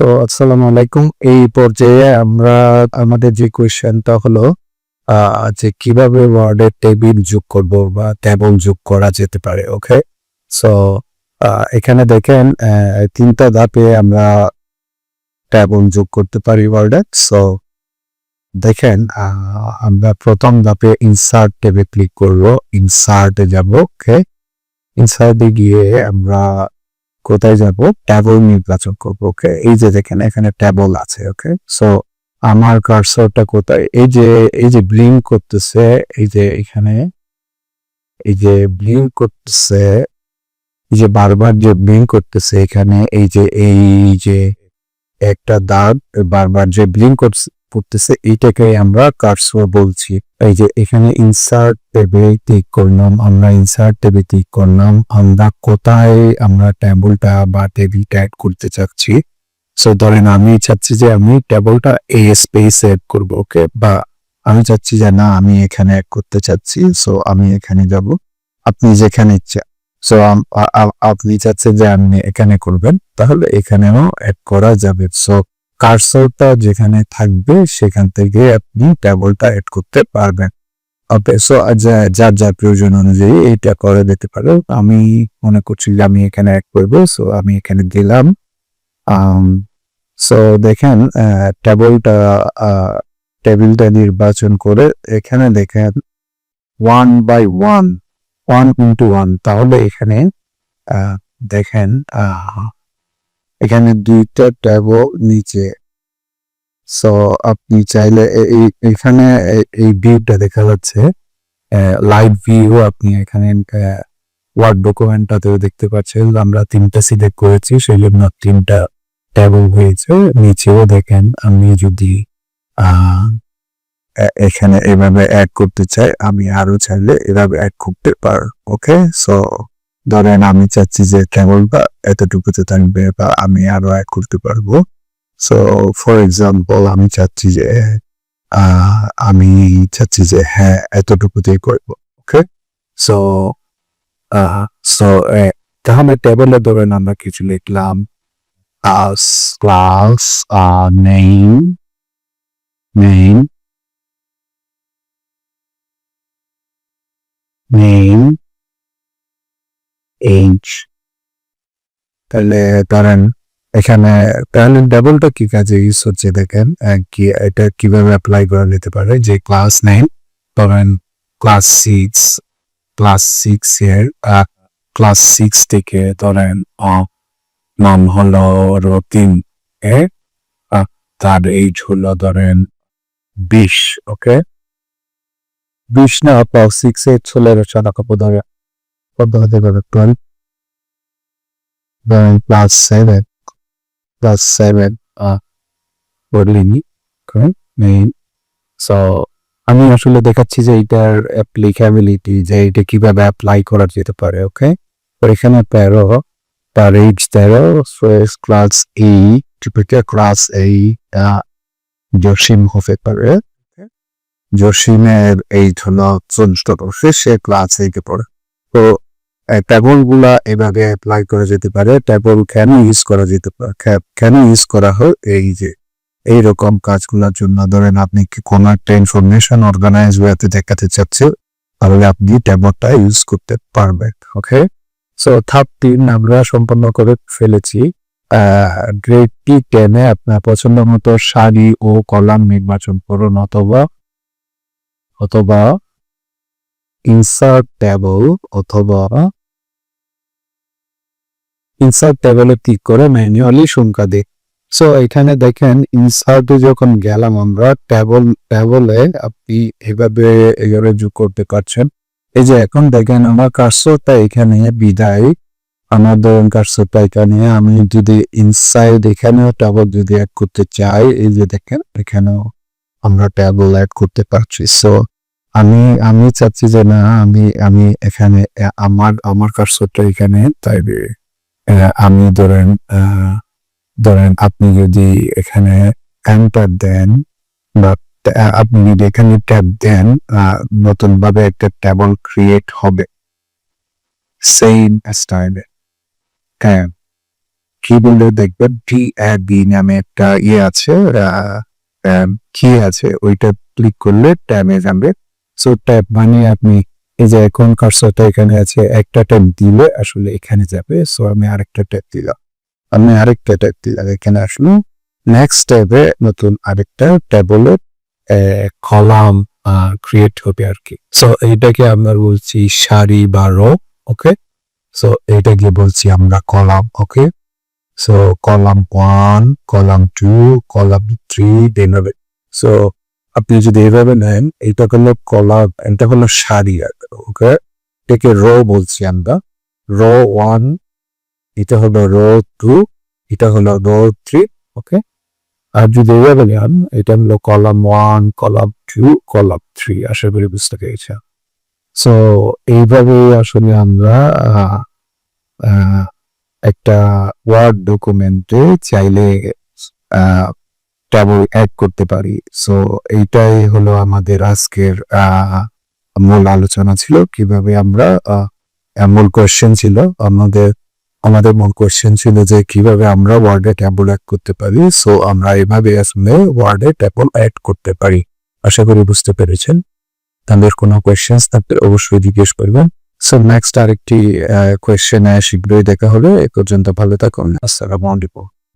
So আসসালামু আলাইকুম এই পর্যায়ে আমরা, আমাদের যে কোয়েশ্চেনটা হলো যে কীভাবে ওয়ার্ডে টেবিল যোগ করব বা টেবল যোগ করা যেতে পারে, ওকে? সো এখানে দেখেন তিনটা ধাপে আমরা টেবল যোগ করতে পারি ওয়ার্ডে। সো দেখেন আমরা প্রথম ধাপে ইনসার্ট ট্যাবে ক্লিক করব ইনসার্টে যাব, ওকে? ইনসার্টে গিয়ে আমরা কোথায় যাব? ট্যাবল নির্বাচন করব ওকে এই যে দেখেন, এখানে ট্যাবল আছে ওকে সো আমার কার্সরটা কোথায়? এই যে এই যে ব্লিং করতেছে, এই যে এখানে, এই যে ব্লিং করতেছে, এই যে বারবার যে ব্লিং করতেছে এখানে, এই যে এই যে একটা দাগ, বারবার যে ব্লিং করতেছে এইটাকে আমরা কার্সর বলছি। এই যে এখানে ইনসার্ট ট্যাবে ক্লিক করলাম, আমরা ইনসার্ট ট্যাবে ক্লিক করলাম, আমরা কোথায় আমরা টেবলটা বা টেবিলটা অ্যাড করতে চাচ্ছি? সো ধরেন আমি চাচ্ছি যে আমি টেবলটা এই স্পেস অ্যাড করব ওকে বা আমি চাচ্ছি যে না, আমি এখানে অ্যাড করতে চাচ্ছি সো আমি এখানে যাব। আপনি যেখানে ইচ্ছা। সো আপনি চাচ্ছেন যে আপনি এখানে করবেন, তাহলে এখানেও অ্যাড করা যাবে। সো কার্সরটা যেখানে থাকবে, সেখান থেকে আপনি টেবলটা অ্যাড করতে পারবেন। ওকে সো যার যার প্রয়োজন অনুযায়ী এটা করে দিতে পারো। আমি মনে করছি যে আমি এখানে অ্যাড করব সো আমি এখানে দিলাম। সো দেখেন টেবলটা টেবিলটা নির্বাচন করে এখানে দেখেন one by one one into one তাহলে এখানে দেখেন এখানে দুইটা ট্যাবও নিচে। সো আপনি চাইলে এই- এখানে এই ভিউটা দেখা যাচ্ছে। লাইভ ভিউ আপনি এখানে ওয়ার্ড ডকুমেন্টটাতেও দেখতে পাচ্ছেন। আমরা তিনটা সিলেক্ট করেছি, সেই জন্য তিনটা ট্যাবও হয়েছে। নিচেও দেখেন, আমি যদি এখানে এভাবে অ্যাড করতে চাই, আমি আরও চাইলে এভাবে অ্যাড করতে পার ওকে সো ধরেন আমি চাচ্ছি যে ট্যাবলটা এতটুকুতে থাকবে বা আমি আরও অ্যাড করতে পারব। সো ফর এক্সাম্পল আমি চাচ্ছি যে আমি চাচ্ছি যে হ্যাঁ এতটুকুতেই করব ওকে সো সো তাহলে টেবলে ধরেন আমরা কিছু লিখলাম class name name name H তাহলে ধরেন, এখানে, তাহলে ডাবলটা কি কাজে ইউজ হচ্ছে দেখেন? কি, এটা কীভাবে অ্যাপ্লাই করা যেতে পারে? যে ক্লাস নাইন ধরেন ক্লাস সিক্স ক্লাস সিক্স এর ক্লাস সিক্স থেকে ধরেন নাম হলো রতিন এ তার এইজ হলো ধরেন বিশ ওকে বিশ না সিক্স এর ছেলের সাদা কাপড় ধরে। কত হতে পারে twelve class seven class seven main so আমি আসলে দেখাচ্ছি যে এটার অ্যাপ্লিকেবিলিটি যে এটা কীভাবে অ্যাপ্লাই করা যেতে পারে ওকে তো এখানে তেরো, তার এইজ তেরো ক্লাস এই ক্লাস এই জসিম হতে পারে জসিমের এইজ হলো বছর, সে ক্লাস এইটে পড়ে। তো ট্যাবলগুলা এভাবে অ্যাপ্লাই করা যেতে পারে। ট্যাবল কেন ইউজ করা যেতে পারে কেন ইউজ করা হয় এই যে, এইরকম কাজগুলোর জন্য ধরেন আপনি কি কোনো একটা ইনফরমেশন অর্গানাইজ ওয়েতে দেখাতে চাচ্ছে তাহলে আপনি ট্যাবলটা ইউজ করতে পারবেন ওকে সো থার্ড তিন আমরা সম্পন্ন করে ফেলেছি। গ্রেড টি টেনে আপনার পছন্দ মতো সারি ও কলাম নির্বাচন করুন অথবা অথবা ইনসার্ট ট্যাবল অথবা ইনসার্ট ট্যাবলে ক্লিক করে ম্যানুয়ালি সংখ্যা দিই সো এখানে দেখেন ইনসার্টে যখন গেলাম আমরা ট্যাবল ট্যাবলে আপনি এভাবে এভাবে যোগ করতে পারছেন। এই যে এখন দেখেন আমার কার্সরটা এখানে বিদায়। আমার ধরুন কার্সরটা এখানে। আমি যদি ইনসাইড এখানেও ট্যাবল যদি অ্যাড করতে চাই, এই যে দেখেন এখানেও আমরা টেবল অ্যাড করতে পারছি। সো আমি আমি চাচ্ছি যে না, আমি আমি এখানে, আমার আমার কার্সরটা এখানে তাই আমি ধরেন ধরেন আপনি যদি এখানে এন্টার দেন বা আপনি যদি এখানে ট্যাব দেন নতুন ভাবে একটা টেবল ক্রিয়েট হবে। সেম স্টাইলে হ্যাঁ। কিবোর্ডে দেখবেন টি বি নামে একটা ইয়ে আছে কি আছে। ওইটা ক্লিক করলে ট্যাবে যাবে। সো ট্যাব মানে আপনি এই যে এখন কার্সরটা এখানে আছে, একটা ট্যাব দিলে আসলে এখানে যাবে সো আমি আরেকটা ট্যাব দিলাম। আমি আরেকটা ট্যাব দিলাম, এখানে আসলো। নেক্সট ট্যাবে নতুন আরেকটা ট্যাবলেট কলাম ক্রিয়েট হবে আর কি সো এইটাকে আমরা বলছি সারি বা রো ওকে সো এইটাকে বলছি আমরা column okay so column one column two column three then হবে। সো আপনি যদি এইভাবে নেন, এটা হলো কলাম এটা হলো সারি ওকে? এটাকে রো বলছি আমরা। রো ওয়ান, এটা হলো রো টু, এটা হলো রো থ্রি, ওকে? আর যদি এইভাবে নেন, এটা হলো column one, column two, column three, আশা করি বুঝতে পেরেছেন। সো এইভাবে আসলে আমরা একটা ওয়ার্ড ডকুমেন্টে চাইলে ট্যাবল অ্যাড করতে পারি। সো এইটাই হলো আমাদের আজকের মূল আলোচনা ছিল। কীভাবে আমরা মূল কোয়েশ্চেন ছিল। আমাদের আমাদের মূল কোয়েশ্চেন ছিল যে কীভাবে আমরা ওয়ার্ডে ট্যাবল অ্যাড করতে পারি। সো আমরা এভাবে আসলে ওয়ার্ডে ট্যাবল অ্যাড করতে পারি। আশা করি বুঝতে পেরেছেন। তাদের কোনো কোয়েশ্চেন্স থাকলে অবশ্যই জিজ্ঞেস করবেন। সো নেক্সট আরেকটি কোয়েশ্চেন শীঘ্রই দেখা হবে। এ পর্যন্ত ভালো থাকুন। আসসালামু আলাইকুম।